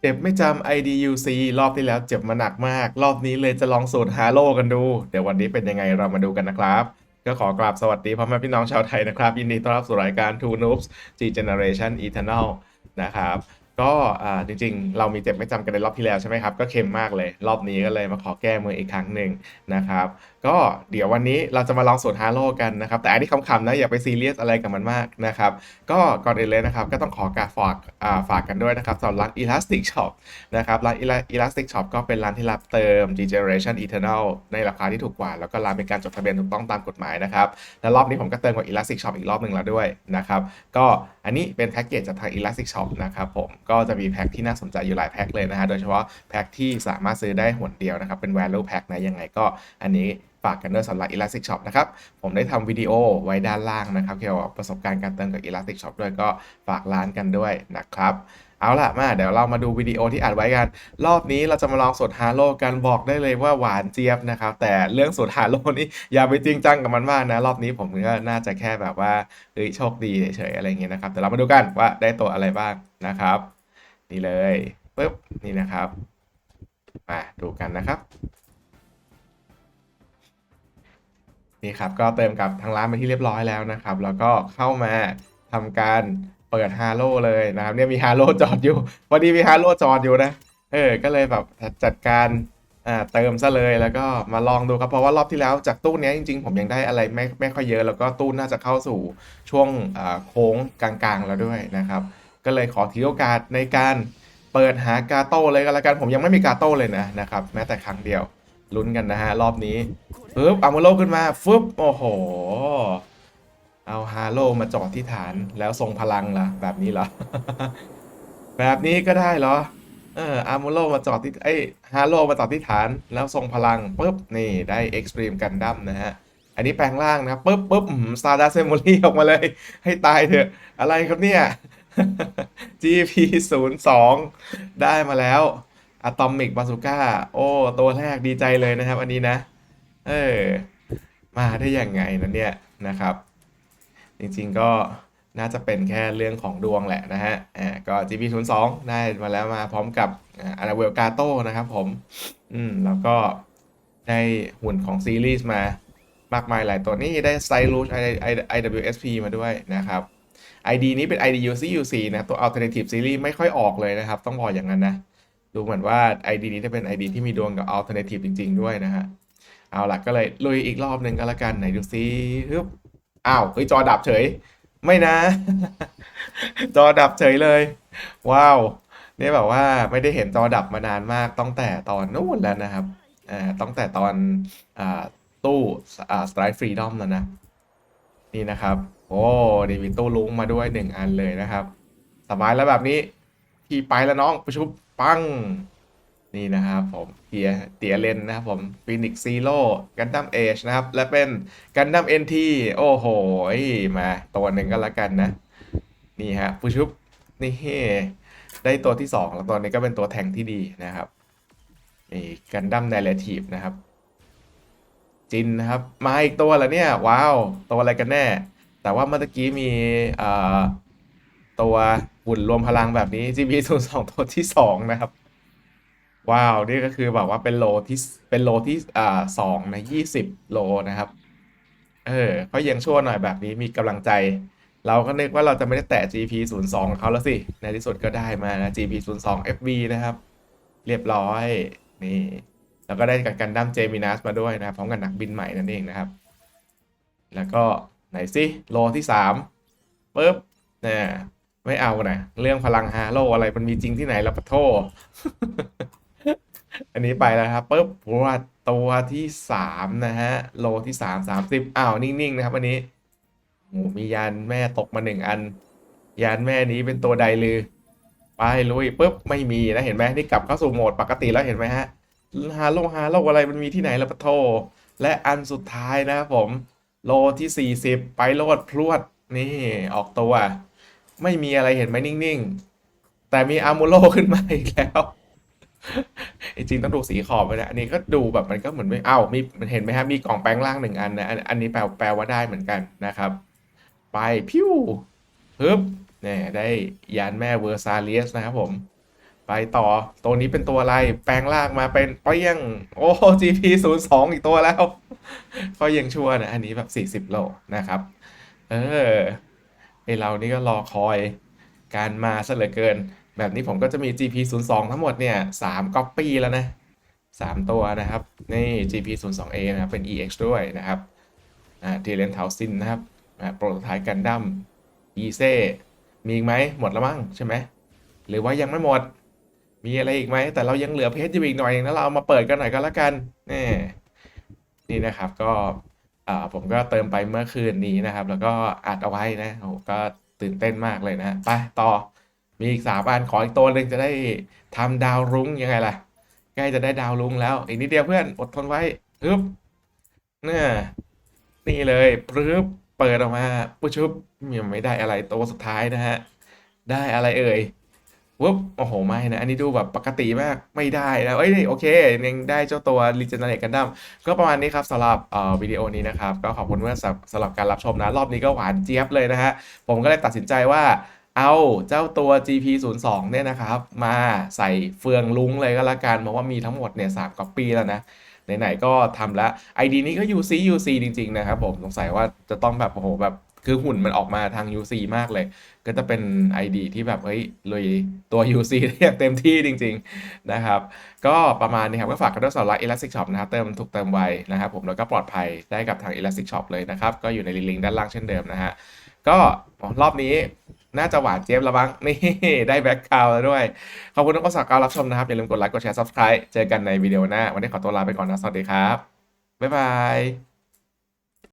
เจ็บไม่จำ IDUC รอบที่แล้วเจ็บมาหนักมาก รอบนี้เลยจะลองสูตรฮาโลกันดู เดี๋ยววันนี้เป็นยังไงเรามาดูกันนะครับ ก็ขอกราบสวัสดีพ่อแม่พี่น้องชาวไทยนะครับ ยินดีต้อนรับสู่รายการ Two Noobs G Generation Eternal นะครับ ก็จริงๆ เรามีเจ็บไม่จำกันในรอบที่แล้วใช่ไหมครับ ก็เค็มมากเลย รอบนี้ก็เลยมาขอแก้มืออีกครั้งหนึ่งนะครับก็เดี๋ยววันนี้เราจะมาลองสูตรฮาโลกันนะครับ แต่อันนี้คำๆนะ อย่าไปซีเรียสอะไรกับมันมากนะครับ ก็ก่อนอื่นเลยนะครับ ก็ต้องขอกาฝากฝากกันด้วยนะครับสำหรับร้าน Elastic Shop นะครับ ร้าน Elastic Shop ก็เป็นร้านที่รับเติม G Generation Eternal ในราคาที่ถูกกว่า แล้วก็ร้านเป็นการจดทะเบียนถูกต้องตามกฎหมายนะครับ และรอบนี้ผมก็เติมกับ Elastic Shop อีกรอบหนึ่งแล้วด้วยนะครับก็อันนี้เป็นแพ็กเกจจากทาง Elastic Shop นะครับผมก็จะมีแพ็กที่น่าสนใจอยู่หลายแพ็กเลยนะฮะโดยเฉพาะแพ็กที่สามารถซื้อได้หนเดียวนะครับเป็น value pack นะยังไงก็อันนี้ ฝากกันด้วยสำหรับ Elastic Shop นะครับ ผมได้ทำวิดีโอไว้ด้านล่างนะครับ เกี่ยวกับประสบการณ์การเติมกับ Elastic Shop ด้วยก็ฝากร้านกันด้วยนะครับ เอาล่ะมา เดี๋ยวเรามาดูวิดีโอที่อัดไว้กัน รอบนี้เราจะมาลองสูตรฮาโลกันบอกได้เลยว่าหวานเจี๊ยบนะครับ แต่เรื่องสูตรฮาโลนี่อย่าไปจริงจังกับมันมากนะ รอบนี้ผมก็น่าจะแค่แบบว่าเอ้ยโชคดีเฉยๆอะไรเงี้ยนะครับแต่เรามาดูกันว่าได้ตัวอะไรบ้างนะครับ นี่เลยปึ๊บนี่นะครับมาดูกันนะครับ นี่ครับก็เติมกับทางร้านไปที่เรียบร้อยแล้วนะครับ แล้วก็เข้ามาทำการเปิดฮาโลเลยนะครับเนี่ยมีฮาโลจอดอยู่พอดีมีฮาโลจอดอยู่นะเออก็เลยแบบจัดการอ่าเติมซะเลยแล้วก็มาลองดูครับเพราะว่ารอบที่แล้วจากตู้นี้จริง ๆ ผมยังได้อะไรไม่ไม่ค่อยเยอะ แล้วก็ตู้น่าจะเข้าสู่ช่วงอ่าโค้งกลางๆแล้วด้วยนะครับ ก็เลยขอถือโอกาสในการเปิดหากาโต้เลยก็แล้วกันผมยังไม่มีกาโต้เลยนะนะครับแม้แต่ครั้งเดียว ลุ้นกันนะฮะ รอบนี้ปึ๊บเอามาโลขึ้นมาฟึบโอ้โห เอาฮาโลมาจอดที่ฐานแล้วทรงพลังล่ะ แบบนี้เหรอ แบบนี้ก็ได้เหรอ เอออาร์โมโลมาจอดที่ไอยฮาโลมาจอดที่ฐาน แล้วทรงพลังปึ๊บนี่ได้เอ็กซ์ตรีมกันดั้มนะฮะอันนี้แปลงร่างนะปึ๊บปึ๊บซาดาเซม o ลี่ออกมาเลย ให้ตายเถอะ อะไรครับเนี่ย GP 0 2ได้มาแล้ว อะตอมิกบาซูก้า โอ้ ตัวแรกดีใจเลยนะครับ อันนี้นะ เออ มาได้ยังไงนะเนี่ยนะครับ จริงๆก็น่าจะเป็นแค่เรื่องของดวงแหละนะฮะ อ่า ก็ GP 0 2 ได้มาแล้วมาพร้อมกับอาราเวลกาโต้นะครับผม อืม แล้วก็ได้หุ่นของซีรีส์มามากมายหลายตัวนี่ได้ไซรูช IWSP มาด้วยนะครับ ID นี้เป็น ID UCUC นะ ตัว Alternative Series ไม่ค่อยออกเลยนะครับ ต้องบอกอย่างนั้นนะ ดูเหมือนว่า ID นี้จะเป็น ID ที่มีดวงกับ Alternative จริง ๆ ด้วยนะฮะ เอาล่ะก็เลยลุยอีกรอบหนึ่งก็แล้วกันไหนดูซิฮึบอ้าวเฮ้ยจอดับเฉย ไม่นะ จอดับเฉยเลย ว้าวเนี่ยแบบว่าไม่ได้เห็นจอดับมานานมากตั้งแต่ตอนนู้นแล้วนะครับอ่าตั้งแต่ตอนอ่าตู้อ่า Strike Freedom แล้วนะ นี่นะครับ โอ้ดีมีตู้ลุงมาด้วยหนึ่งอันเลยนะครับ สบายแล้วแบบนี้ พี่ไปแล้วน้องประชุบปัง นี่นะครับผมเตียเตียเลนนะครับผมฟินิกซีโร่กันดั้มเอชนะครับ และเป็นกันดั้มเอ็นทีโอ้โหมาตัวหนึ่งก็แล้วกันนะ นี่ฮะผู้ชุบนี่ได้ตัวที่สองแล้วตัวนี้ก็เป็นตัวแทงที่ดีนะครับนี่กันดั้มไดเรทีฟนะครับ จินนะครับ มาอีกตัวแล้วเนี่ย ว้าว ตัวอะไรกันแน่ แต่ว่าเมื่อกี้มีอ่อตัวหุ่นรวมพลังแบบนี้ GP 0 2ตัวที่สองนะครับ ว้าว นี่ก็คือแบบว่าเป็นโลที่เป็นโลที่อ่าสองในยี่สิบโลนะครับ เออก็ยังชั่วหน่อยแบบนี้มีกำลังใจ เราก็นึกว่าเราจะไม่ได้แตะ GP 0 2เขาแล้วสิ ในที่สุดก็ได้มานะ GP 0 2 FV นะครับ เรียบร้อยนี่แล้วก็ได้กับกันดั้มเจมินัสมาด้วยนะพร้อมกับนักบินใหม่นั่นเองนะครับ แล้วก็ไหนสิโลที่สามปุ๊บเนี่ย ไม่เอานะเรื่องพลังฮาโลอะไรมันมีจริงที่ไหนละปะโท อันนี้ไปแล้วครับปุ๊บตัวตัวที่สามนะฮะ โลที่สามสามสิบอ้าว นิ่ง ๆ นะครับ อันนี้โอ้มียานแม่ตกมาหนึ่งอัน ยานแม่นี้เป็นตัวใดลือ ไปลุยปุ๊บไม่มีนะ เห็นไหมนี่กลับเข้าสู่โหมดปกติแล้วเห็นไหมฮะฮาโลฮาโลอะไรมันมีที่ไหนละปะโท และอันสุดท้ายนะครับผม โลที่40ไปโลดพรวดนี่ออกตัว ไม่มีอะไรเห็นไหมนิ่งๆ แต่มีอาร์มูโลขึ้นมาอีกแล้วจริงต้องดูสีขอบไปนะอันนี้ก็ดูแบบมันก็เหมือนไม่เอ้ามีมันเห็นไหมฮะมีกล่องแปลงร่างหนึ่งอันนะอันนี้แปลแปลว่าได้เหมือนกันนะครับ ไปพิ้วฮึบเนี่ยได้ยานแม่เวอร์ซาเลียสนะครับผม ไปต่อตัวนี้เป็นตัวอะไรแปลงร่างมาเป็นเปี้ยง โอ้ GP 0 2อีกตัวแล้ว ก็ยังชั่วนะอันนี้แบบ 40 โลนะครับ เออ อเรานี่ก็รอคอยการมาซะเหลือเกิน แบบนี้ผมก็จะมี GP 0 2ทั้งหมดเนี่ย3 copy แล้วนะ3ตัวนะครับ นี่ GP 0 2 A นะครับเป็น EX ด้วยนะครับทีเลนเทาซินนะครับโปรโตไทป์กันดั้มอีเซ่มีอีกไหมหมดแล้วมั้งใช่ไหมหรือว่ายังไม่หมด มีอะไรอีกไหม แต่เรายังเหลือเพจอยู่อีกหน่อยนะเราเอามาเปิดกันหน่อยก็แล้วกันนี่นี่นะครับก็ อ่าผมก็เติมไปเมื่อคืนนี้นะครับ แล้วก็อัดเอาไว้นะโอ้โหก็ตื่นเต้นมากเลยนะ ไปต่อ มีอีกสามอันขออีกตัวหนึ่งจะได้ทำดาวรุ้งยังไงล่ะ ใกล้จะได้ดาวรุ้งแล้ว อีกนิดเดียวเพื่อนอดทนไว้ปึ๊บเนี่ยนี่เลยปึ๊บเปิดออกมาปุ๊บชุบยังไม่ได้อะไรตัวสุดท้ายนะฮะ ได้อะไรเอ่ย วุ๊บโอ้โห ไม่นะ อันนี้ดูแบบปกติมากไม่ได้นะเอ้ยโอเคยังได้เจ้าตัว Regenerate Gundam ก็ประมาณนี้ครับสำหรับเอ่อวิดีโอนี้นะครับ ก็ขอบคุณเพื่อนสำหรับการรับชมนะ รอบนี้ก็หวานเจี๊ยบเลยนะฮะ ผมก็เลยตัดสินใจว่าเอาเจ้าตัว GP 0 2 เนี่ยนะครับ มาใส่เฟืองลุงเลยก็แล้วกันเพราะว่ามีทั้งหมดเนี่ยสามก๊อปปี้แล้วนะไหนๆก็ทำแล้ว ID นี้ก็ UC UC จริง ๆ นะครับผมสงสัยว่าจะต้องแบบโอ้โหแบบ คือหุ่นมันออกมาทาง UC มากเลย ก็จะเป็น ID ที่แบบเฮ้ยเลยตัว UC ได้อย่างเต็มที่จริง ๆ นะครับ ก็ประมาณนี้ครับ ก็ฝากกันด้วยสำหรับ Elastic Shop นะครับ เติมถูกเติมไวนะครับผมแล้วก็ปลอดภัยได้กับทาง Elastic Shop เลยนะครับ ก็อยู่ในลิงก์ด้านล่างเช่นเดิมนะฮะก็รอบนี้น่าจะหวานเจี๊ยบแล้วบ้างนี่ได้แบ็คคาวแล้วด้วย ขอบคุณทุกคนสำหรับการรับชมนะครับ อย่าลืมกดไลค์กดแชร์ Subscribe เจอกันในวิดีโอหน้า วันนี้ขอตัวลาไปก่อนนะ สวัสดีครับ บ๊ายบาย